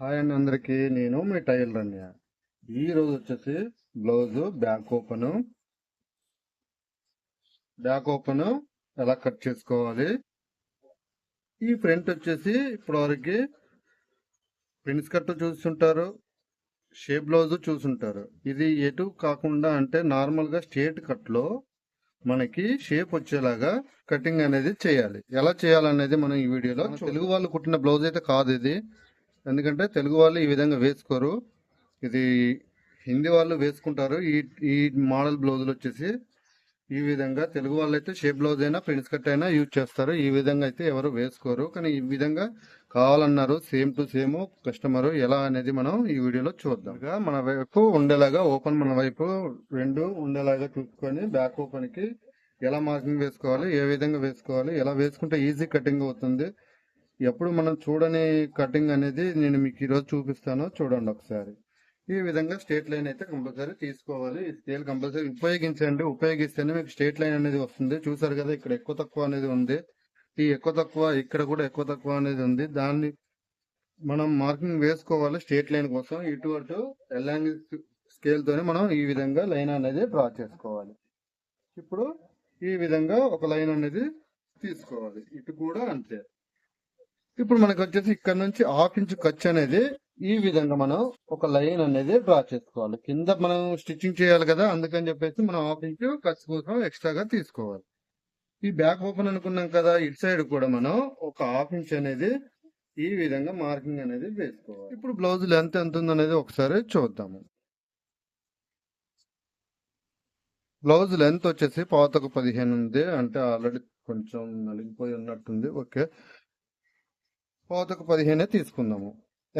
Hi అండి అందరికి. నేను మీ టైలర్ అన్య ఈ రోజు వచ్చేసి blouse back open. Back open ఎలా కట్ చేసుకోవాలి? ఈ ఫ్రంట్ వచ్చేసి ఇప్పటివరకు ప్రిన్స్ కట్ చూస్తుంటారు షేప్ బ్లౌజ్ చూసుంటారు ఇది ఎటు కాకుండా అంటే నార్మల్గా స్ట్రేట్ కట్లో మనకి షేప్ వచ్చేలాగా కటింగ్ అనేది చేయాలి. ఎలా చేయాలనేది మనం ఈ వీడియోలో తెలుగు వాళ్ళు కుట్టిన బ్లౌజ్ అయితే కాదు ఇది. ఎందుకంటే తెలుగు వాళ్ళు ఈ విధంగా వేసుకోరు. ఇది హిందీ వాళ్ళు వేసుకుంటారు. ఈ ఈ మోడల్ బ్లౌజులు వచ్చేసి ఈ విధంగా తెలుగు వాళ్ళు అయితే షేప్ బ్లౌజ్ అయినా ప్రింట్స్ కట్ అయినా యూజ్ చేస్తారు. ఈ విధంగా అయితే ఎవరు వేసుకోరు. కానీ ఈ విధంగా కావాలన్నారు సేమ్ టు సేమ్ కస్టమర్ ఎలా అనేది మనం ఈ వీడియోలో చూద్దాం. మన వైపు ఉండేలాగా ఓపెన్ మన వైపు రెండు ఉండేలాగా చూసుకొని బ్యాక్ ఓపెన్కి ఎలా మార్కింగ్ వేసుకోవాలి ఏ విధంగా వేసుకోవాలి ఎలా వేసుకుంటే ఈజీ కటింగ్ అవుతుంది ఎప్పుడు మనం చూడని కటింగ్ అనేది నేను మీకు ఈరోజు చూపిస్తాను. చూడండి ఒకసారి. ఈ విధంగా స్ట్రేట్ లైన్ అయితే కంపల్సరీ తీసుకోవాలి. ఈ స్కేల్ కంపల్సరీ ఉపయోగించండి. ఉపయోగిస్తేనే మీకు స్ట్రేట్ లైన్ అనేది వస్తుంది. చూసారు కదా ఇక్కడ ఎక్కువ తక్కువ అనేది ఉంది. ఈ ఎక్కువ తక్కువ ఇక్కడ కూడా ఎక్కువ తక్కువ అనేది ఉంది. దాన్ని మనం మార్కింగ్ వేసుకోవాలి స్ట్రేట్ లైన్ కోసం. ఇటు అటు ఎల్లాంగి స్కేల్ తోనే మనం ఈ విధంగా లైన్ అనేది డ్రా చేసుకోవాలి. ఇప్పుడు ఈ విధంగా ఒక లైన్ అనేది తీసుకోవాలి. ఇటు కూడా అంతే. ఇప్పుడు మనకు వచ్చేసి ఇక్కడ నుంచి హాఫ్ ఇంచ్ ఖర్చు అనేది ఈ విధంగా మనం ఒక లైన్ అనేది డ్రా చేసుకోవాలి. కింద మనం స్టిచ్చింగ్ చేయాలి కదా అందుకని చెప్పేసి మనం హాఫ్ ఇంచ్ ఖర్చు కోసం ఎక్స్ట్రాగా తీసుకోవాలి. ఈ బ్యాక్ ఓపెన్ అనుకున్నాం కదా ఇటు సైడ్ కూడా మనం ఒక హాఫ్ ఇంచ్ అనేది ఈ విధంగా మార్కింగ్ అనేది వేసుకోవాలి. ఇప్పుడు బ్లౌజ్ లెంత్ ఎంత ఉందనేది ఒకసారి చూద్దాము. బ్లౌజ్ లెంత్ వచ్చేసి పాతకు పదిహేను ఉంది అంటే ఆల్రెడీ కొంచెం నలిగిపోయి ఉన్నట్టుంది ఓకే. పాతకు పదిహేనే తీసుకుందాము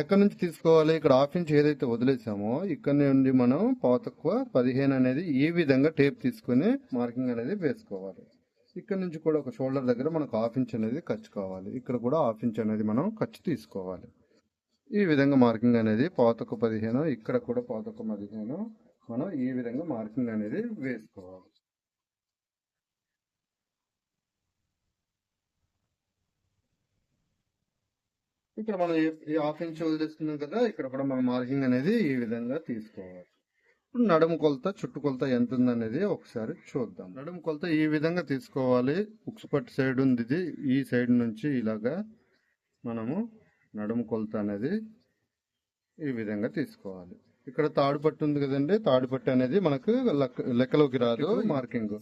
ఎక్కడి నుంచి తీసుకోవాలి? ఇక్కడ హాఫ్ ఇంచ్ ఏదైతే వదిలేసామో ఇక్కడ నుండి మనం పాతకు పదిహేను అనేది ఈ విధంగా టేప్ తీసుకుని మార్కింగ్ అనేది వేసుకోవాలి. ఇక్కడ నుంచి కూడా ఒక షోల్డర్ దగ్గర మనకు హాఫ్ ఇంచ్ అనేది ఖర్చు కావాలి. ఇక్కడ కూడా హాఫ్ ఇంచ్ అనేది మనం ఖర్చు తీసుకోవాలి. ఈ విధంగా మార్కింగ్ అనేది పాతకు పదిహేను ఇక్కడ కూడా పాతకు పదిహేను మనం ఈ విధంగా మార్కింగ్ అనేది వేసుకోవాలి. ఇక్కడ మనం ఈ- హాఫ్ ఇంచ్ వదిలేసుకున్నాం కదా ఇక్కడ కూడా మనం మార్కింగ్ అనేది ఈ విధంగా తీసుకోవాలి. ఇప్పుడు నడుము కొలత చుట్టు కొలత ఎంత ఉందనేది ఒకసారి చూద్దాం. నడుము కొలత ఈ విధంగా తీసుకోవాలి. ఉక్స్ పట్టు సైడ్ ఉంది ఇది. ఈ సైడ్ నుంచి ఇలాగా మనము నడుము కొలత అనేది ఈ విధంగా తీసుకోవాలి. ఇక్కడ తాడు పట్టు ఉంది కదండి. తాడు పట్టు అనేది మనకు లెక్క- లెక్కలోకి రాదు. మార్కింగ్.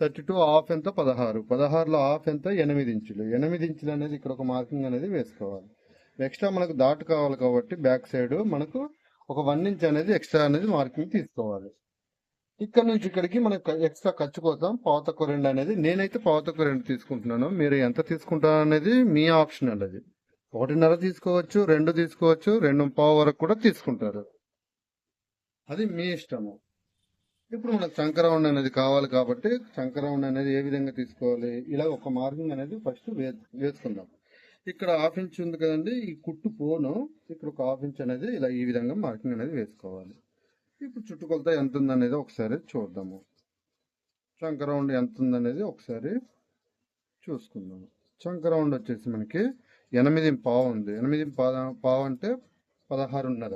థర్టీ టూ హాఫ్ ఎంత? పదహారు. పదహారులో హాఫ్ ఎంత? ఎనిమిది ఇంచులు. ఎనిమిది ఇంచులు అనేది ఇక్కడ ఒక మార్కింగ్ అనేది వేసుకోవాలి. ఎక్స్ట్రా మనకు దాటు కావాలి కాబట్టి బ్యాక్ సైడ్ మనకు ఒక వన్ ఇంచ్ అనేది ఎక్స్ట్రా అనేది మార్కింగ్ తీసుకోవాలి. ఇక్కడ నుంచి ఇక్కడికి మనకు ఎక్స్ట్రా ఖర్చు కోసం పాతకు రెండు అనేది నేనైతే పాతకు రెండు తీసుకుంటున్నాను. మీరు ఎంత తీసుకుంటారు అనేది మీ ఆప్షన్ అనేది. ఒకటిన్నర తీసుకోవచ్చు రెండు తీసుకోవచ్చు రెండు పావు వరకు కూడా తీసుకుంటారు. అది మీ ఇష్టము. ఇప్పుడు మనకు చంకరౌండ్ అనేది కావాలి కాబట్టి చంకరౌండ్ అనేది ఏ విధంగా తీసుకోవాలి? ఇలా ఒక మార్కింగ్ అనేది ఫస్ట్ వేసుకుందాం. ఇక్కడ హాఫ్ ఇంచ్ ఉంది కదండి ఈ కుట్టు పోను. ఇక్కడ ఒక హాఫ్ ఇంచ్ అనేది ఇలా ఈ విధంగా మార్కింగ్ అనేది వేసుకోవాలి. ఇప్పుడు చుట్టుకొలత ఎంత ఉందనేది ఒకసారి చూద్దాము. చంక రౌండ్ ఎంత ఉందనేది ఒకసారి చూసుకుందాము చంక రౌండ్ వచ్చేసి మనకి ఎనిమిది పావు ఉంది. ఎనిమిది పావు అంటే పదహారున్నర.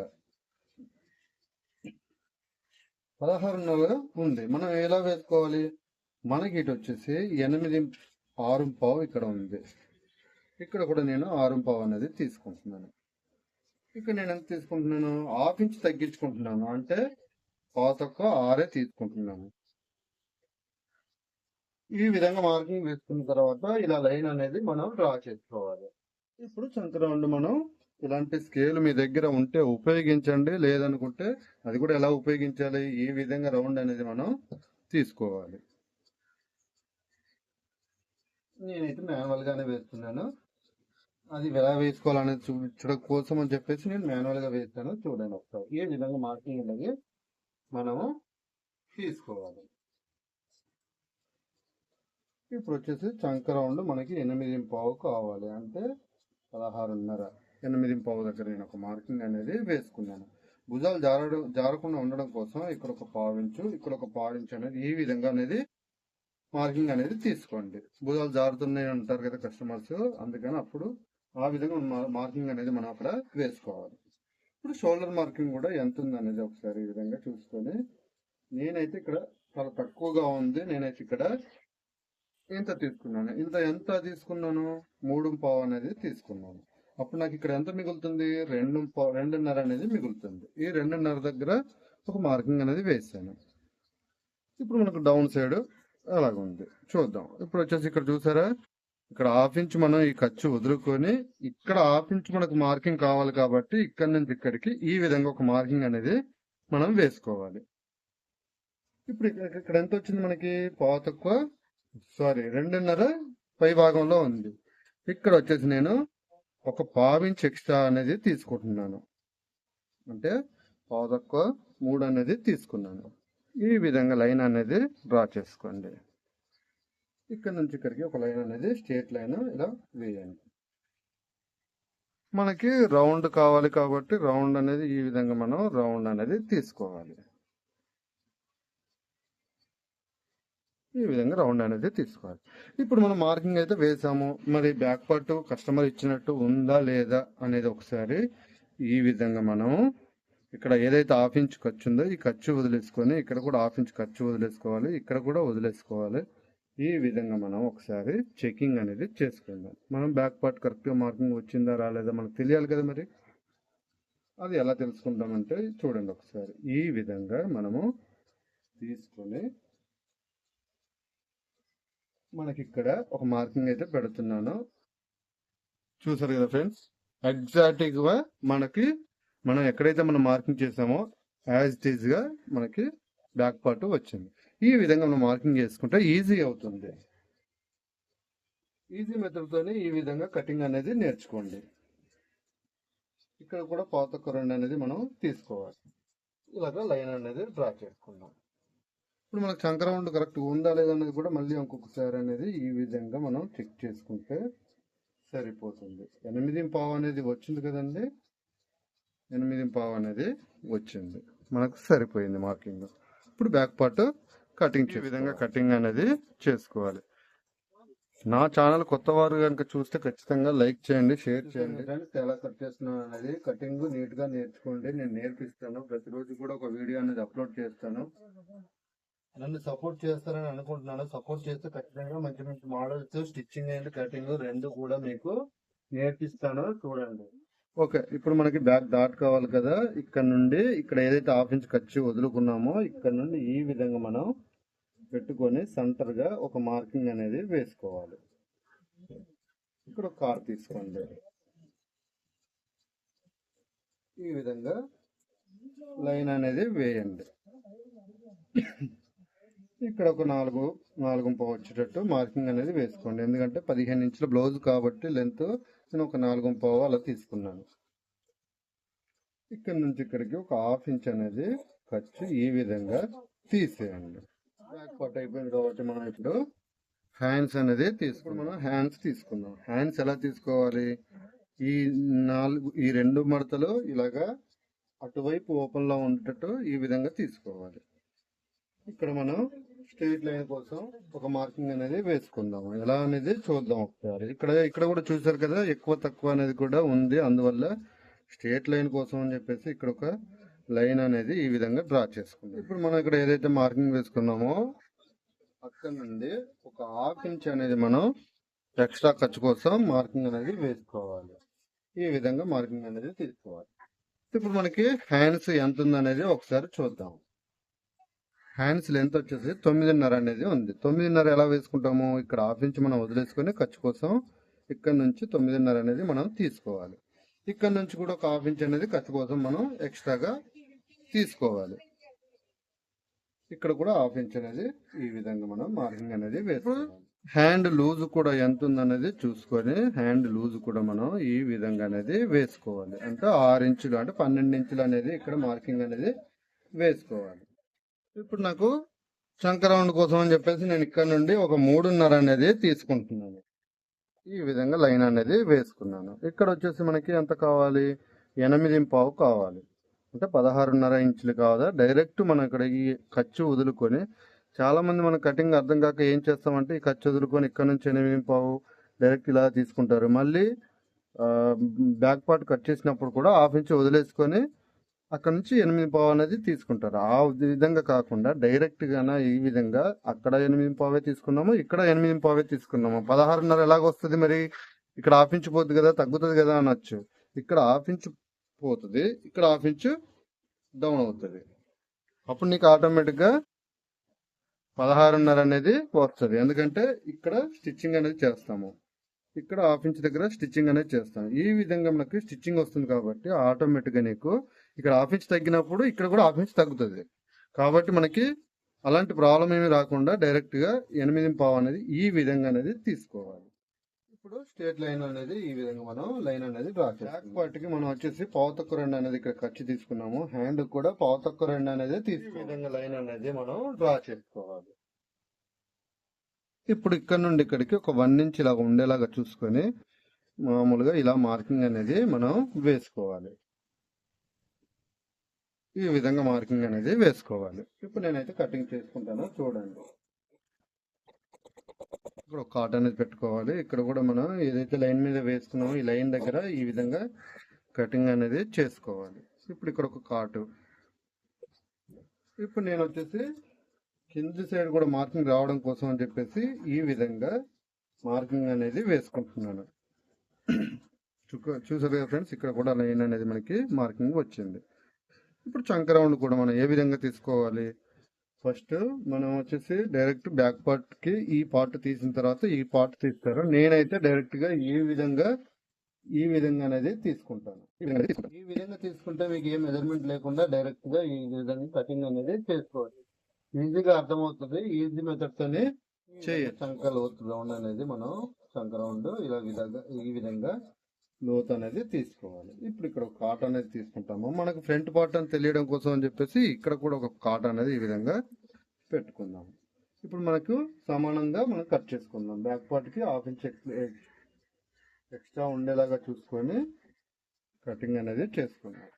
పదహారున్నర ఉంది. మనం ఎలా వేసుకోవాలి? మనకి ఇటు వచ్చేసి ఎనిమిది ఆరు పావు ఇక్కడ ఉంది. ఇక్కడ కూడా నేను ఆరం పావు అనేది తీసుకుంటున్నాను. ఇక్కడ నేను ఎంత తీసుకుంటున్నాను? హాఫ్ ఇంచ్ తగ్గించుకుంటున్నాను. అంటే పాత ఒక్క ఆరే తీసుకుంటున్నాను. ఈ విధంగా మార్కింగ్ వేసుకున్న తర్వాత ఇలా లైన్ అనేది మనం డ్రా చేసుకోవాలి. ఇప్పుడు చంక రౌండ్ మనం ఇలాంటి స్కేల్ మీ దగ్గర ఉంటే ఉపయోగించండి. లేదనుకుంటే అది కూడా ఎలా ఉపయోగించాలి? ఈ విధంగా రౌండ్ అనేది మనం తీసుకోవాలి. నేనైతే మాన్యువల్ గానే వేస్తున్నాను. అది ఎలా వేసుకోవాలనేది చూడడం కోసం అని చెప్పేసి నేను మాన్యువల్గా వేస్తాను. చూడండి ఒకసారి. ఏ విధంగా మార్కింగ్ అనేది మనము తీసుకోవాలి. ఇప్పుడు వచ్చేసి చంక రౌండ్ మనకి ఎనిమిది పావు కావాలి. అంటే పదహారున్నర. ఎనిమిది పావు దగ్గర నేను ఒక మార్కింగ్ అనేది వేసుకున్నాను. భుజాలు జారడం జారకుండా ఉండడం కోసం ఇక్కడ ఒక పావించు ఇక్కడ ఒక పావించు అనేది ఈ విధంగా అనేది మార్కింగ్ అనేది తీసుకోండి. భుజాలు జారుతున్నాయి అంటారు కదా కస్టమర్స్. అందుకని అప్పుడు ఆ విధంగా మా- మార్కింగ్ అనేది మనం అక్కడ వేసుకోవాలి. ఇప్పుడు షోల్డర్ మార్కింగ్ కూడా ఎంత ఉంది అనేది ఒకసారి ఈ విధంగా చూసుకొని నేనైతే ఇక్కడ చాలా తక్కువగా ఉంది. నేనైతే ఇక్కడ ఇంత తీసుకున్నాను. ఇంత ఎంత తీసుకున్నాను? మూడు పావు అనేది తీసుకున్నాను. అప్పుడు నాకు ఇక్కడ ఎంత మిగులుతుంది? రెండు పావు రెండున్నర అనేది మిగులుతుంది. ఈ రెండున్నర దగ్గర ఒక మార్కింగ్ అనేది వేసాను. ఇప్పుడు మనకు డౌన్ సైడ్ అలాగుంది. చూద్దాం. ఇప్పుడు వచ్చేసి ఇక్కడ చూసారా? ఇక్కడ హాఫ్ ఇంచ్ మనం ఈ ఖర్చు వదులుకొని ఇక్కడ హాఫ్ ఇంచ్ మనకు మార్కింగ్ కావాలి కాబట్టి ఇక్కడ నుంచి ఇక్కడికి ఈ విధంగా ఒక మార్కింగ్ అనేది మనం వేసుకోవాలి. ఇప్పుడు ఇక్కడ ఎంత వచ్చింది మనకి? పావు తక్కువ సారీ రెండున్నర పై భాగంలో ఉంది. ఇక్కడ వచ్చేసి నేను ఒక పావు ఇంచ్ ఎక్స్ట్రా అనేది తీసుకుంటున్నాను. అంటే పావు తక్కువ మూడు అనేది తీసుకున్నాను. ఈ విధంగా లైన్ అనేది డ్రా చేసుకోండి. ఇక్కడ నుంచి ఇక్కడికి ఒక లైన్ అనేది స్ట్రేట్ లైన్ ఇలా వేయండి మనకి రౌండ్ కావాలి కాబట్టి రౌండ్ అనేది ఈ విధంగా మనం రౌండ్ అనేది తీసుకోవాలి. ఈ విధంగా రౌండ్ అనేది తీసుకోవాలి. ఇప్పుడు మనం మార్కింగ్ అయితే వేసాము. మరి బ్యాక్ పార్ట్ కస్టమర్ ఇచ్చినట్టు ఉందా లేదా అనేది ఒకసారి ఈ విధంగా మనం ఇక్కడ ఏదైతే హాఫ్ ఇంచ్ ఖర్చు ఉందో ఈ ఖర్చు వదిలేసుకొని ఇక్కడ కూడా హాఫ్ ఇంచ్ ఖర్చు వదిలేసుకోవాలి. ఇక్కడ కూడా వదిలేసుకోవాలి. ఈ విధంగా మనం ఒకసారి చెకింగ్ అనేది చేసుకుందాం. మనం బ్యాక్ పార్ట్ కరెక్ట్గా మార్కింగ్ వచ్చిందా రాలేదా మనకు తెలియాలి కదా మరి? అది ఎలా తెలుసుకుంటామంటే చూడండి ఒకసారి. ఈ విధంగా మనము తీసుకొని మనకి ఇక్కడ ఒక మార్కింగ్ అయితే పెడుతున్నాను. చూసారు కదా ఫ్రెండ్స్ ఎగ్జాక్ట్గా మనకి మనం ఎక్కడైతే మనం మార్కింగ్ చేసామో యాజ్ ఇట్ ఈజ్గా మనకి బ్యాక్ పార్ట్ వచ్చింది. ఈ విధంగా మనం మార్కింగ్ చేసుకుంటే ఈజీ అవుతుంది. ఈజీ మెథడ్తోనే ఈ విధంగా కటింగ్ అనేది నేర్చుకోండి. ఇక్కడ కూడా పాత కొరండి అనేది మనం తీసుకోవాలి. ఇలాగ లైన్ అనేది డ్రా చేసుకుందాం. ఇప్పుడు మనకు చంకరౌండ్ కరెక్ట్ ఉందా లేదా అనేది కూడా మళ్ళీ ఇంకొకసారి అనేది ఈ విధంగా మనం చెక్ చేసుకుంటే సరిపోతుంది. ఎనిమిది పావు అనేది వచ్చింది కదండి? ఎనిమిది పావు అనేది వచ్చింది. మనకు సరిపోయింది మార్కింగ్ ఇప్పుడు బ్యాక్ పార్ట్ కటింగ్ ఈ విధంగా కటింగ్ అనేది చేసుకోవాలి. నా ఛానల్ కొత్త వారు కనుక చూస్తే ఖచ్చితంగా లైక్ చేయండి షేర్ చేయండి. ఎలా కట్ చేస్తున్నాను అనేది కటింగ్ నీట్గా నేర్చుకోండి. నేను నేర్పిస్తాను. ప్రతిరోజు కూడా ఒక వీడియో అనేది అప్లోడ్ చేస్తాను. నన్ను సపోర్ట్ చేస్తారని అనుకుంటున్నాను. సపోర్ట్ చేస్తే ఖచ్చితంగా మంచి మంచి మోడల్స్ స్టిచ్చింగ్ అండ్ కటింగ్ రెండు కూడా మీకు నేర్పిస్తాను. చూడండి. ఓకే ఇప్పుడు మనకి బ్యాక్ డాట్ కావాలి కదా. ఇక్కడ నుండి ఇక్కడ ఏదైతే హాఫ్ ఇంచ్ ఖర్చు వదులుకున్నామో ఇక్కడ నుండి ఈ విధంగా మనం పెట్టుకొని సెంటర్గా ఒక మార్కింగ్ అనేది వేసుకోవాలి. ఇక్కడ ఒక కార్ తీసుకోండి. ఈ విధంగా లైన్ అనేది వేయండి. ఇక్కడ ఒక నాలుగు నాలుగు పావు వచ్చేటట్టు మార్కింగ్ అనేది వేసుకోండి. ఎందుకంటే పదిహేను ఇంచుల బ్లౌజ్ కాబట్టి లెంత్ నేను ఒక నాలుగు పావు అలా తీసుకున్నాను. ఇక్కడ నుంచి ఇక్కడికి ఒక హాఫ్ ఇంచ్ అనేది ఖర్చు ఈ విధంగా తీసేయండి. బ్యాక్ పార్ట్ అయిపోయింది కాబట్టి మనం ఇప్పుడు. హ్యాండ్స్ అనేది తీసుకున్నాం మనం హ్యాండ్స్ తీసుకుందాం. హ్యాండ్స్ ఎలా తీసుకోవాలి? ఈ నాలుగు ఈ రెండు మడతలు ఇలాగా అటువైపు ఓపెన్లో ఉండేటట్టు ఈ విధంగా తీసుకోవాలి. ఇక్కడ మనం స్ట్రైట్ లైన్ కోసం ఒక మార్కింగ్ అనేది వేసుకుందాము ఎలా అనేది చూద్దాం ఒకసారి. ఇక్కడ ఇక్కడ కూడా చూసారు కదా ఎక్కువ తక్కువ అనేది కూడా ఉంది. అందువల్ల స్ట్రైట్ లైన్ కోసం అని చెప్పేసి ఇక్కడ ఒక లైన్ అనేది ఈ విధంగా డ్రా చేసుకుంటాం ఇప్పుడు మనం ఇక్కడ ఏదైతే మార్కింగ్ వేసుకున్నామో అక్కడ నుండి ఒక హాఫ్ ఇంచ్ అనేది మనం ఎక్స్ట్రా ఖర్చు కోసం మార్కింగ్ అనేది వేసుకోవాలి. ఈ విధంగా మార్కింగ్ అనేది తీసుకోవాలి. ఇప్పుడు మనకి హ్యాండ్స్ ఎంత ఉందనేది ఒకసారి చూద్దాం. హ్యాండ్స్ లెంత్ వచ్చేసి తొమ్మిదిన్నర అనేది ఉంది. తొమ్మిదిన్నర ఎలా వేసుకుంటాము? ఇక్కడ హాఫ్ ఇంచ్ మనం వదిలేసుకొని ఖర్చు కోసం ఇక్కడ నుంచి తొమ్మిదిన్నర అనేది మనం తీసుకోవాలి. ఇక్కడ నుంచి కూడా ఒక హాఫ్ ఇంచ్ అనేది ఖర్చు కోసం మనం ఎక్స్ట్రాగా తీసుకోవాలి. ఇక్కడ కూడా హాఫ్ ఇంచ్ అనేది ఈ విధంగా మనం మార్కింగ్ అనేది వేసుకోవాలి. హ్యాండ్ లూజ్ కూడా ఎంత ఉందనేది చూసుకొని హ్యాండ్ లూజ్ కూడా మనం ఈ విధంగా అనేది వేసుకోవాలి. అంటే ఆరు ఇంచులు అంటే పన్నెండు ఇంచులు అనేది ఇక్కడ మార్కింగ్ అనేది వేసుకోవాలి. ఇప్పుడు నాకు చంక రౌండ్ కోసం అని చెప్పేసి నేను ఇక్కడ నుండి ఒక మూడున్నర అనేది తీసుకుంటున్నాను. ఈ విధంగా లైన్ అనేది వేసుకున్నాను. ఇక్కడ వచ్చేసి మనకి ఎంత కావాలి? ఎనిమిది పావు కావాలి. అంటే పదహారున్నర ఇంచులు కావాలా డైరెక్ట్ మనం ఇక్కడ ఈ ఖర్చు వదులుకొని చాలామంది మన కటింగ్ అర్థం కాక ఏం చేస్తామంటే ఈ ఖర్చు వదులుకొని ఇక్కడ నుంచి ఎనిమిది పావు డైరెక్ట్ ఇలా తీసుకుంటారు. మళ్ళీ బ్యాక్ పార్ట్ కట్ చేసినప్పుడు కూడా హాఫ్ ఇంచ్ వదిలేసుకొని అక్కడ నుంచి ఎనిమిది పావు అనేది తీసుకుంటారు. ఆ విధంగా కాకుండా డైరెక్ట్గా ఈ విధంగా అక్కడ ఎనిమిది పావే తీసుకున్నాము ఇక్కడ ఎనిమిది పావే తీసుకున్నాము. పదహారున్నర ఎలాగ వస్తుంది మరి? ఇక్కడ హాఫ్ ఇంచ్ పోతుంది కదా తగ్గుతుంది కదా అనొచ్చు. ఇక్కడ హాఫ్ ఇంచ్ పోతుంది. ఇక్కడ హాఫ్ ఇంచ్ డౌన్ అవుతుంది. అప్పుడు నీకు ఆటోమేటిక్గా పదహారున్నర అనేది వస్తుంది. ఎందుకంటే ఇక్కడ స్టిచ్చింగ్ అనేది చేస్తాము. ఇక్కడ హాఫ్ ఇంచ్ దగ్గర స్టిచ్చింగ్ అనేది చేస్తాం ఈ విధంగా మనకి స్టిచ్చింగ్ వస్తుంది కాబట్టి ఆటోమేటిక్గా నీకు ఇక్కడ హాఫ్ ఇంచ్ తగ్గినప్పుడు ఇక్కడ కూడా హాఫ్ ఇంచ్ తగ్గుతుంది. కాబట్టి మనకి అలాంటి ప్రాబ్లం ఏమి రాకుండా డైరెక్ట్గా ఎనిమిది పావు అనేది ఈ విధంగా అనేది తీసుకోవాలి. ఇప్పుడు స్టేట్ లైన్ అనేది ఈ విధంగా మనం లైన్ అనేది డ్రా బ్యాక్ పార్ట్కి మనం వచ్చేసి పావు తక్కువ రెండు అనేది ఇక్కడ ఖర్చు తీసుకున్నాము. హ్యాండ్ కూడా పావు తక్కువ రెండు అనేది తీసుకు విధంగా లైన్ అనేది మనం డ్రా చేసుకోవాలి. ఇప్పుడు ఇక్కడ నుండి ఇక్కడికి ఒక వన్ ఇంచ్ ఇలాగ ఉండేలాగా చూసుకొని మామూలుగా ఇలా మార్కింగ్ అనేది మనం వేసుకోవాలి. ఈ విధంగా మార్కింగ్ అనేది వేసుకోవాలి. ఇప్పుడు నేనైతే కటింగ్ చేసుకుంటాను. చూడండి. ఇక్కడ ఒక కార్డ్ అనేది పెట్టుకోవాలి. ఇక్కడ కూడా మనం ఏదైతే లైన్ మీద వేసుకున్నామో ఈ లైన్ దగ్గర ఈ విధంగా కటింగ్ అనేది చేసుకోవాలి. ఇప్పుడు ఇక్కడ ఒక కార్టు ఇప్పుడు నేను వచ్చేసి కింది సైడ్ కూడా మార్కింగ్ రావడం కోసం అని చెప్పేసి ఈ విధంగా మార్కింగ్ అనేది వేసుకుంటున్నాను. చూసారు కదా ఫ్రెండ్స్ ఇక్కడ కూడా లైన్ అనేది మనకి మార్కింగ్ వచ్చింది. ఇప్పుడు చంక రౌండ్ కూడా మనం ఏ విధంగా తీసుకోవాలి? ఫస్ట్ మనం వచ్చేసి డైరెక్ట్ బ్యాక్ పార్ట్కి ఈ పార్ట్ తీసిన తర్వాత ఈ పార్ట్ తీస్తారు. నేనైతే డైరెక్ట్గా ఈ విధంగా ఈ విధంగా అనేది తీసుకుంటాను. ఈ విధంగా తీసుకుంటే మీకు ఏ మెజర్మెంట్ లేకుండా డైరెక్ట్గా ఈ విధంగా కటింగ్ అనేది చేసుకోవాలి ఈజీగా అర్థమవుతుంది. ఈజీ మెథడ్ తోనే చేయొచ్చు. చంక లోతు రౌండ్ అనేది మనం చంక రౌండ్ ఇలా విధంగా ఈ విధంగా లోతు అనేది తీసుకోవాలి. ఇప్పుడు ఇక్కడ ఒక కాట్ అనేది తీసుకుంటాము. మనకు ఫ్రంట్ పార్ట్ అని తెలియడం కోసం అని చెప్పేసి ఇక్కడ కూడా ఒక కాట్ అనేది ఈ విధంగా పెట్టుకుందాము. ఇప్పుడు మనకు సమానంగా మనం కట్ చేసుకుందాం. బ్యాక్ పార్ట్కి హాఫ్ ఇంచ్ ఎక్స్ట్రా ఉండేలాగా చూసుకొని కటింగ్ అనేది చేసుకుందాం.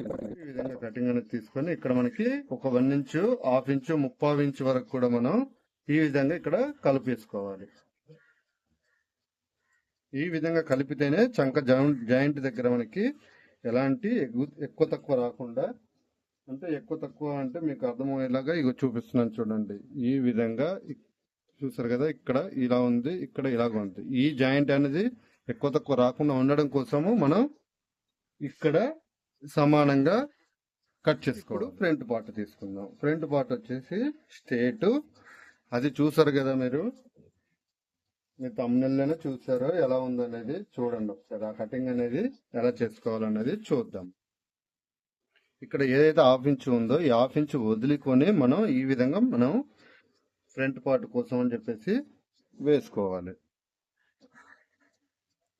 ఈ విధంగా కటింగ్ అనేది తీసుకొని ఇక్కడ మనకి ఒక వన్ ఇంచు హాఫ్ ఇంచు ముప్పావు ఇంచు వరకు కూడా మనం ఈ విధంగా ఇక్కడ కలిపేసుకోవాలి. ఈ విధంగా కలిపితేనే చంక జాయింట్ జాయింట్ దగ్గర మనకి ఎలాంటి ఎక్కువ తక్కువ రాకుండా అంటే ఎక్కువ తక్కువ అంటే మీకు అర్థమయ్యేలాగా ఇగో చూపిస్తున్నాను చూడండి. ఈ విధంగా ఇక్- చూసారు కదా ఇక్కడ ఇలా ఉంది ఇక్కడ ఇలాగ ఉంది. ఈ జాయింట్ అనేది ఎక్కువ తక్కువ రాకుండా ఉండడం కోసము మనం ఇక్కడ సమానంగా కట్ చేసుకోవడం ఫ్రంట్ పార్ట్ తీసుకుందాం. ఫ్రంట్ పార్ట్ వచ్చేసి స్ట్రేట్. అది చూసారు కదా మీరు మీ తమ్ముళ్ళనే చూసారో ఎలా ఉందనేది చూడండి ఒకసారి. ఆ కటింగ్ అనేది ఎలా చేసుకోవాలనేది చూద్దాం. ఇక్కడ ఏదైతే హాఫ్ ఇంచ్ ఉందో ఈ హాఫ్ ఇంచ్ వదిలికొని మనం ఈ విధంగా మనం ఫ్రంట్ పార్ట్ కోసం అని చెప్పేసి వేసుకోవాలి.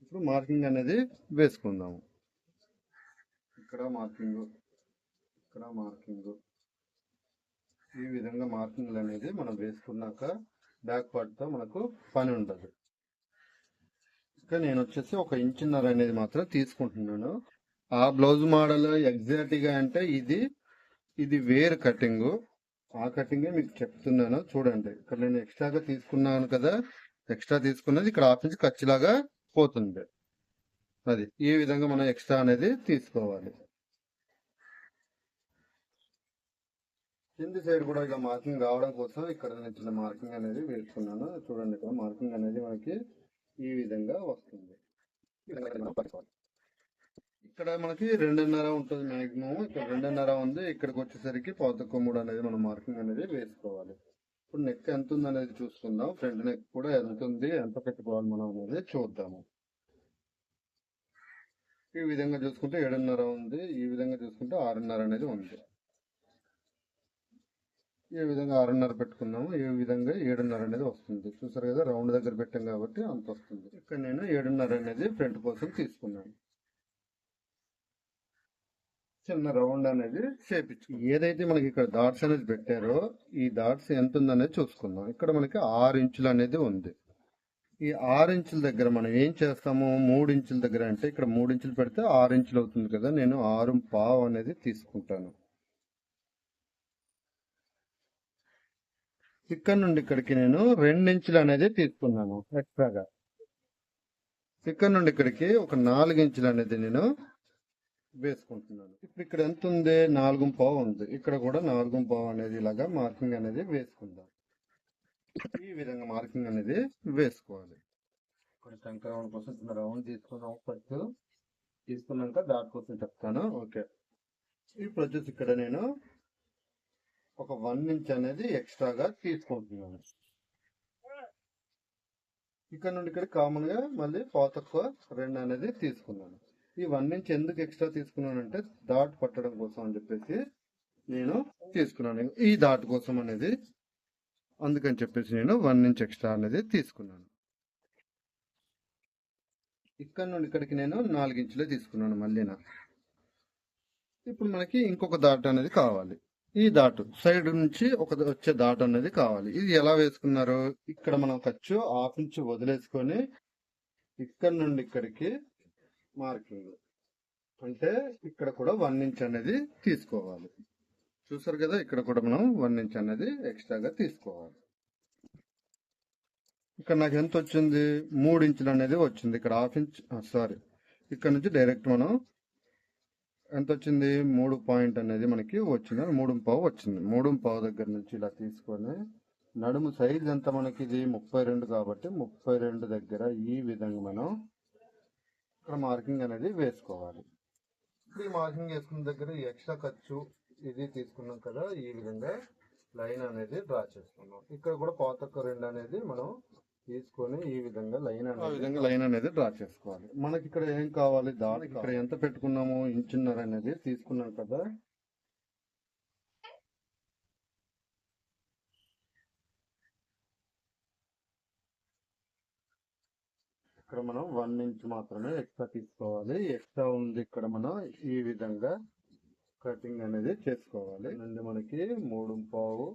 ఇప్పుడు మార్కింగ్ అనేది వేసుకుందాము. ఇక్కడ మార్కింగ్ ఇక్కడ మార్కింగ్ ఈ విధంగా మార్కింగ్లు అనేది మనం వేసుకున్నాక బ్యాక్వర్డ్తో మనకు పని ఉండదు ఇంకా నేను వచ్చేసి ఒక ఇంచున్నర అనేది మాత్రం తీసుకుంటున్నాను. ఆ బ్లౌజ్ మోడల్ ఎగ్జాక్ట్గా అంటే ఇది ఇది వేరు కటింగ్. ఆ కటింగే మీకు చెప్తున్నాను చూడండి. ఇక్కడ నేను ఎక్స్ట్రాగా తీసుకున్నాను కదా ఎక్స్ట్రా తీసుకున్నది ఇక్కడ హాఫ్ ఇంచ్ ఖర్చులాగా పోతుంది. అది ఈ విధంగా మనం ఎక్స్ట్రా అనేది తీసుకోవాలి. కింది సైడ్ కూడా ఇలా మార్కింగ్ రావడం కోసం ఇక్కడ నేను చిన్న మార్కింగ్ అనేది వేసుకున్నాను. చూడండి ఇక్కడ మార్కింగ్ అనేది మనకి ఈ విధంగా వస్తుంది. ఇక్కడ మనకి రెండున్నర ఉంటుంది మాక్సిమం ఇక్కడ రెండున్నర ఉంది. ఇక్కడికి వచ్చేసరికి పాత కొమ్ముడు అనేది మనం మార్కింగ్ అనేది వేసుకోవాలి. ఇప్పుడు నెక్ ఎంత ఉంది అనేది చూసుకుందాం. ఫ్రంట్ నెక్ కూడా ఎంత ఉంది ఎంత పెట్టుకోవాలి మనం అనేది చూద్దాము. ఈ విధంగా చూసుకుంటే ఏడున్నర ఉంది. ఈ విధంగా చూసుకుంటే ఆరున్నర అనేది ఉంది. ఏ విధంగా ఆరున్నర పెట్టుకున్నాము ఏ విధంగా ఏడున్నర అనేది వస్తుంది. చూసారు కదా రౌండ్ దగ్గర పెట్టాం కాబట్టి అంత వస్తుంది. ఇక్కడ నేను ఏడున్నర అనేది ఫ్రంట్ కోసం తీసుకున్నాను. చిన్న రౌండ్ అనేది చేపించు ఏదైతే మనకి ఇక్కడ డాట్స్ అనేది పెట్టారో ఈ డాట్స్ ఎంత ఉందనేది చూసుకుందాం. ఇక్కడ మనకి ఆరు ఇంచులు అనేది ఉంది. ఈ ఆరు ఇంచుల దగ్గర మనం ఏం చేస్తాము? మూడు ఇంచుల దగ్గర అంటే ఇక్కడ మూడు ఇంచులు పెడితే ఆరు ఇంచులు అవుతుంది కదా. నేను ఆరు పావు అనేది తీసుకుంటాను. ఇక్కడ నుండి ఇక్కడికి నేను రెండు ఇంచులు అనేది తీసుకున్నాను ఎక్స్ట్రాగా. ఇక్కడ నుండి ఇక్కడికి ఒక నాలుగు ఇంచులు అనేది నేను వేసుకుంటున్నాను. ఇప్పుడు ఇక్కడ ఎంత ఉంది? నాలుగు పావు ఉంది. ఇక్కడ కూడా నాలుగు పావు అనేది ఇలాగా మార్కింగ్ అనేది వేసుకుందాం. ఈ విధంగా మార్కింగ్ అనేది వేసుకోవాలి. శంకర రౌండ్ కోసం చిన్న రౌండ్ తీసుకున్నాం ఫస్ట్. తీసుకున్నాక డాట్ కోసం చెప్తాను. ఓకే. ఇప్పుడు వచ్చేసి ఇక్కడ నేను ఒక వన్ ఇంచ్ అనేది ఎక్స్ట్రాగా తీసుకుంటున్నాను ఇక్కడ నుండి ఇక్కడ కామన్గా మళ్ళీ పాతక్కువ రెండు అనేది తీసుకున్నాను. ఈ వన్ ఇంచ్ ఎందుకు ఎక్స్ట్రా తీసుకున్నానంటే డాట్ పట్టడం కోసం అని చెప్పేసి నేను తీసుకున్నాను. ఈ డాట్ కోసం అనేది అందుకని చెప్పేసి నేను వన్ ఇంచ్ ఎక్స్ట్రా అనేది తీసుకున్నాను. ఇక్కడ నుండి ఇక్కడికి నేను నాలుగు ఇంచులే తీసుకున్నాను మళ్ళీ నా ఇప్పుడు మనకి ఇంకొక దాట్ అనేది కావాలి. ఈ దాటు సైడ్ నుంచి ఒక వచ్చే డాట్ అనేది కావాలి. ఇది ఎలా వేసుకున్నారు ఇక్కడ మనం ఖర్చు హాఫ్ ఇంచ్ వదిలేసుకొని ఇక్కడ నుండి ఇక్కడికి మార్కింగ్. అంటే ఇక్కడ కూడా వన్ ఇంచ్ అనేది తీసుకోవాలి. చూసారు కదా ఇక్కడ కూడా మనం వన్ ఇంచ్ అనేది ఎక్స్ట్రాగా తీసుకోవాలి. ఇక్కడ నాకు ఎంత వచ్చింది? మూడు ఇంచులు అనేది వచ్చింది. ఇక్కడ హాఫ్ ఇంచ్ సారీ. ఇక్కడ నుంచి డైరెక్ట్ మనం ఎంత వచ్చింది మూడు పాయింట్ అనేది మనకి వచ్చింది. మూడు పావు వచ్చింది. మూడు పావు దగ్గర నుంచి ఇలా తీసుకొని నడుము సైజ్ ఎంత మనకి? ఇది ముప్పై రెండు కాబట్టి ముప్పై రెండు దగ్గర ఈ విధంగా మనం ఇక్కడ మార్కింగ్ అనేది వేసుకోవాలి. ఇప్పుడు ఈ మార్కింగ్ వేసుకున్న దగ్గర ఎక్స్ట్రా ఖర్చు ఇది తీసుకున్నాం కదా ఈ విధంగా లైన్ అనేది డ్రా చేసుకున్నాం. ఇక్కడ కూడా పాత రెండు అనేది మనం తీసుకొని ఈ విధంగా లైన్ ఆ విధంగా లైన్ అనేది డ్రా చేసుకోవాలి. మనకి ఇక్కడ ఏం కావాలి? దాని ఇక్కడ ఎంత పెట్టుకున్నాము? ఇంచున్నర అనేది తీసుకున్నాం కదా. ఇక్కడ మనం వన్ ఇంచ్ మాత్రమే ఎక్స్ట్రా తీసుకోవాలి. ఎక్స్ట్రా ఉంది ఇక్కడ మనం ఈ విధంగా కటింగ్ అనేది చేసుకోవాలి. నుండి మనకి మూడు పావు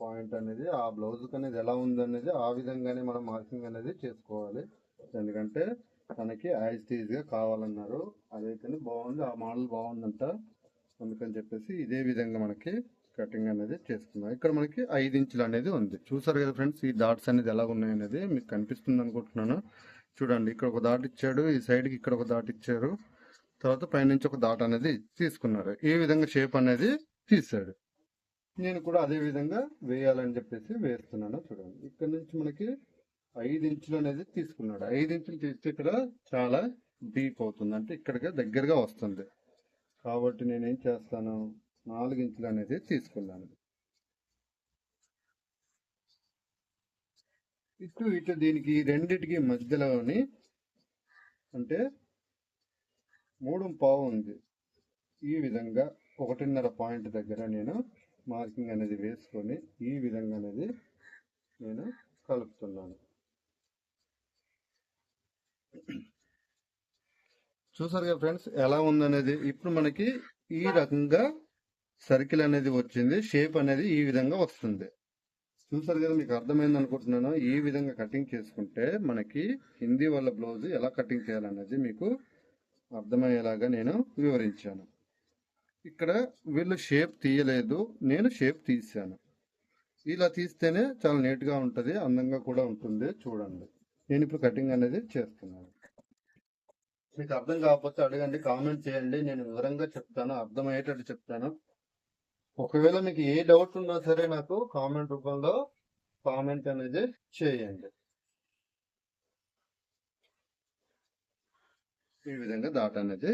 పాయింట్ అనేది ఆ బ్లౌజ్ అనేది ఎలా ఉంది అనేది ఆ విధంగానే మనం మార్కింగ్ అనేది చేసుకోవాలి. ఎందుకంటే తనకి ఐస్గా కావాలన్నారు. అదైతేనే బాగుంది ఆ మోడల్ బాగుందంట. అందుకని చెప్పేసి ఇదే విధంగా మనకి కటింగ్ అనేది చేసుకున్నాం ఇక్కడ మనకి ఐదు ఇంచులు అనేది ఉంది. చూసారు కదా ఫ్రెండ్స్ ఈ డాట్స్ అనేది ఎలా ఉన్నాయి అనేది మీకు కనిపిస్తుంది అనుకుంటున్నాను. చూడండి ఇక్కడ ఒక దాట్ ఇచ్చాడు ఈ సైడ్కి ఇక్కడ ఒక దాట్ ఇచ్చారు. తర్వాత పైనుంచి ఒక దాట్ అనేది తీసుకున్నారు. ఏ విధంగా షేప్ అనేది తీసాడు నేను కూడా అదే విధంగా వేయాలని చెప్పేసి వేస్తున్నాను. చూడండి. ఇక్కడ నుంచి మనకి ఐదు ఇంచులు అనేది తీసుకున్నాడు. ఐదు ఇంచులు తీస్తే ఇక్కడ చాలా డీప్ అవుతుంది. అంటే ఇక్కడికి దగ్గరగా వస్తుంది. కాబట్టి నేనేం చేస్తాను? నాలుగు ఇంచులు అనేది తీసుకున్నాను. ఇటు ఇటు దీనికి రెండింటికి రెండిటికి మధ్యలోని అంటే మూడు పావు ఉంది. ఈ విధంగా ఒకటిన్నర పాయింట్ దగ్గర నేను మార్కింగ్ అనేది వేసుకొని ఈ విధంగా అనేది నేను కలుపుతున్నాను. చూసారుగా ఫ్రెండ్స్ ఎలా ఉందనేది? ఇప్పుడు మనకి ఈ రకంగా సర్కిల్ అనేది వచ్చింది షేప్ అనేది ఈ విధంగా వస్తుంది. చూసారు కదా మీకు అర్థమైంది అనుకుంటున్నాను. ఈ విధంగా కటింగ్ చేసుకుంటే మనకి హిందీ వాళ్ళ బ్లౌజ్ ఎలా కటింగ్ చేయాలనేది మీకు అర్థమయ్యేలాగా నేను వివరించాను. ఇక్కడ వీళ్ళు షేప్ తీయలేదు. నేను షేప్ తీసాను ఇలా తీస్తేనే చాలా నీట్గా ఉంటుంది అందంగా కూడా ఉంటుంది. చూడండి. నేను ఇప్పుడు కటింగ్ అనేది చేస్తున్నాను. మీకు అర్థం కాకపోతే అడగండి కామెంట్ చేయండి. నేను వివరంగా చెప్తాను అర్థమయ్యేటట్టు చెప్తాను. ఒకవేళ మీకు ఏ డౌట్ ఉన్నా సరే నాకు కామెంట్ రూపంలో కామెంట్ అనేది చేయండి. ఈ విధంగా దాట అనేది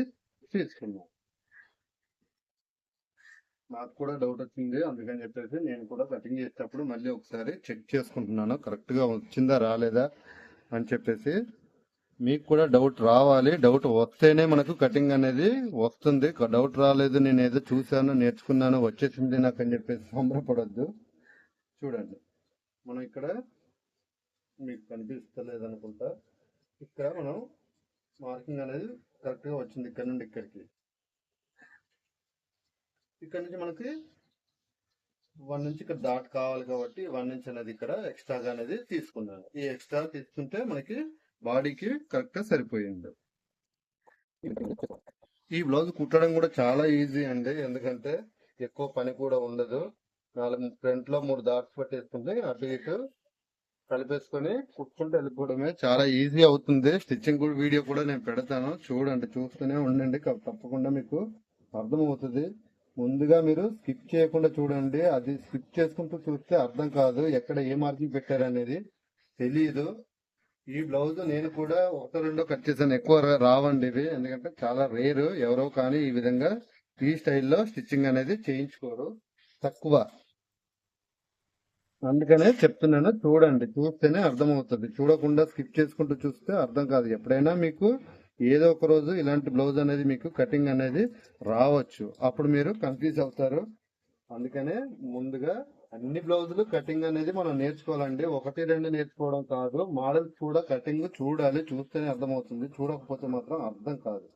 తీసుకున్నాం నాకు కూడా డౌట్ వచ్చింది. అందుకని చెప్పేసి నేను కూడా కటింగ్ చేసేటప్పుడు మళ్ళీ ఒకసారి చెక్ చేసుకుంటున్నాను. కరెక్ట్గా వచ్చిందా రాలేదా అని చెప్పేసి మీకు కూడా డౌట్ రావాలి. డౌట్ వస్తేనే మనకు కటింగ్ అనేది వస్తుంది. డౌట్ రాలేదు నేను ఏదో చూశాను నేర్చుకున్నాను వచ్చేసింది నాకు అని చెప్పేసి సంబరపడద్దు. చూడండి. మనం ఇక్కడ మీకు కనిపిస్తలేదు అనుకుంటా ఇక్కడ మనం మార్కింగ్ అనేది కరెక్ట్గా వచ్చింది. ఇక్కడ నుండి ఇక్కడికి. ఇక్కడ నుంచి మనకి వన్ నుంచి ఇక్కడ డాట్ కావాలి కాబట్టి వన్ నుంచి అనేది ఇక్కడ ఎక్స్ట్రాగా అనేది తీసుకున్నాను. ఈ ఎక్స్ట్రా తీసుకుంటే మనకి బాడీకి కరెక్ట్గా సరిపోయింది. ఈ బ్లౌజ్ కుట్టడం కూడా చాలా ఈజీ అండి. ఎందుకంటే ఎక్కువ పని కూడా ఉండదు. నాలుగు ఫ్రంట్లో మూడు డాట్స్ పెట్టేసుకుంటే అటు ఇటు కలిపేసుకొని కుట్టుకుంటూ వెళ్ళిపోవడమే చాలా ఈజీ అవుతుంది. స్టిచ్చింగ్ కూడా వీడియో కూడా నేను పెడతాను. చూడండి చూస్తూనే ఉండండి. తప్పకుండా మీకు అర్థమవుతుంది. ముందుగా మీరు స్కిప్ చేయకుండా చూడండి. అది స్కిప్ చేసుకుంటూ చూస్తే అర్థం కాదు ఎక్కడ ఏ మార్కింగ్ పెట్టారనేది తెలియదు ఈ బ్లౌజ్ నేను కూడా ఒకటో రెండో కట్ చేశాను. ఎక్కువ రావండి ఇవి. ఎందుకంటే చాలా రేరు. ఎవరో కానీ ఈ విధంగా ఈ స్టైల్లో స్టిచ్చింగ్ అనేది చేయించుకోరు. తక్కువ. అందుకనే చెప్తున్నాను చూడండి. చూస్తేనే అర్థమవుతుంది. చూడకుండా స్కిప్ చేసుకుంటూ చూస్తే అర్థం కాదు. ఎప్పుడైనా మీకు ఏదో ఒక రోజు ఇలాంటి బ్లౌజ్ అనేది మీకు కటింగ్ అనేది రావచ్చు. అప్పుడు మీరు కన్ఫ్యూజ్ అవుతారు. అందుకనే ముందుగా అన్ని బ్లౌజులు కటింగ్ అనేది మనం నేర్చుకోవాలండి. ఒకటి రెండు నేర్చుకోవడం కాదు. మోడల్స్ కూడా కటింగ్ చూడాలి. చూస్తేనే అర్థమవుతుంది. చూడకపోతే మాత్రం అర్థం కాదు.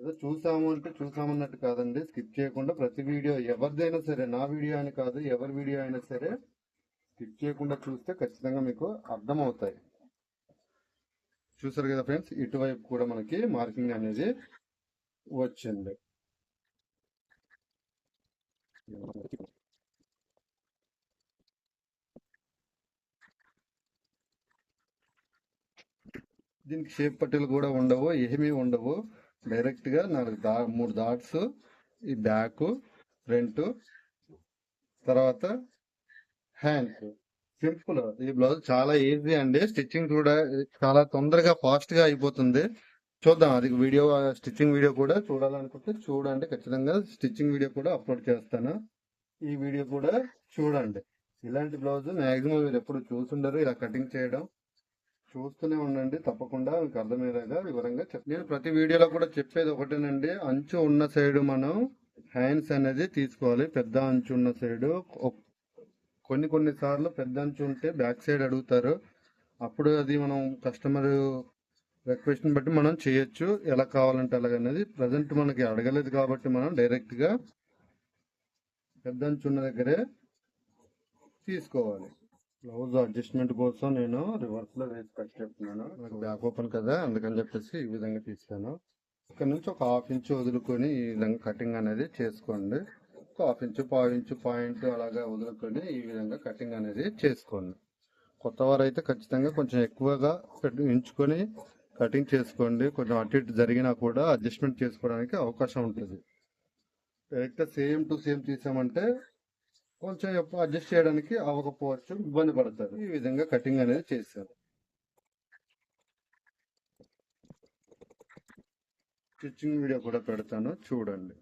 ఏదో చూసాము అంటే చూసామన్నట్టు కాదండి. స్కిప్ చేయకుండా ప్రతి వీడియో ఎవరిదైనా సరే నా వీడియో అని కాదు ఎవరి వీడియో అయినా సరే స్కిప్ చేయకుండా చూస్తే ఖచ్చితంగా మీకు అర్థమవుతాయి. చూసారు కదా ఫ్రెండ్స్ ఇటువైపు కూడా మనకి మార్కింగ్ అనేది వచ్చింది. దీనికి షేప్ పట్టీలు కూడా ఉండవు ఏమీ ఉండవు. డైరెక్ట్గా నాలుగు దా మూడు డాట్స్ ఈ బ్యాక్ ఫ్రంట్ తర్వాత హ్యాండ్స్ సింపుల్ ఈ బ్లౌజ్ చాలా ఈజీ అండి. స్టిచ్చింగ్ కూడా చాలా తొందరగా ఫాస్ట్గా అయిపోతుంది. చూద్దాం. అది వీడియో స్టిచ్చింగ్ వీడియో కూడా చూడాలనుకుంటే చూడండి. ఖచ్చితంగా స్టిచ్చింగ్ వీడియో కూడా అప్లోడ్ చేస్తాను. ఈ వీడియో కూడా చూడండి. ఇలాంటి బ్లౌజ్ మాక్సిమం మీరు ఎప్పుడు చూసుండరు. ఇలా కటింగ్ చేయడం చూస్తూనే ఉండండి. తప్పకుండా మీకు అర్థమయ్యేలాగా వివరంగా చెప్ నేను ప్రతి వీడియోలో కూడా చెప్పేది ఒకటేనండి. అంచు ఉన్న సైడ్ మనం హ్యాండ్స్ అనేది తీసుకోవాలి. పెద్ద అంచు ఉన్న సైడ్ కొన్ని కొన్ని సార్లు పెద్ద అంచు ఉంటే బ్యాక్ సైడ్ అడుగుతారు. అప్పుడు అది మనం కస్టమర్ రిక్వెస్ట్ బట్టి మనం చేయొచ్చు. ఎలా కావాలంటే అలాగనేది ప్రజెంట్ మనకి అడగలేదు కాబట్టి మనం డైరెక్ట్గా పెద్ద అంచు ఉన్న దగ్గరే తీసుకోవాలి. బ్లౌజ్ అడ్జస్ట్మెంట్ కోసం నేను రివర్స్లో వేసి కట్ చేస్తున్నాను నాకు బ్యాక్ ఓపెన్ కదా అందుకని చెప్పేసి ఈ విధంగా తీస్తాను. ఇక్కడ నుంచి ఒక హాఫ్ ఇంచ్ వదులుకొని ఈ విధంగా కటింగ్ అనేది చేసుకోండి. ఒక హాఫ్ ఇంచు పావు ఇంచు పాయింట్ అలాగా వదులుకొని ఈ విధంగా కటింగ్ అనేది చేసుకోండి. కొత్త వారు అయితే ఖచ్చితంగా కొంచెం ఎక్కువగా పెట్టి కటింగ్ చేసుకోండి. కొంచెం అటు ఇటు జరిగినా కూడా అడ్జస్ట్మెంట్ చేసుకోవడానికి అవకాశం ఉంటుంది. డైరెక్ట్గా సేమ్ టు సేమ్ తీసామంటే కొంచెం ఎప్పుడు అడ్జస్ట్ చేయడానికి అవ్వకపోవచ్చు ఇబ్బంది పడతారు. ఈ విధంగా కటింగ్ అనేది చేశారు. స్టిచ్చింగ్ వీడియో కూడా పెడతాను చూడండి.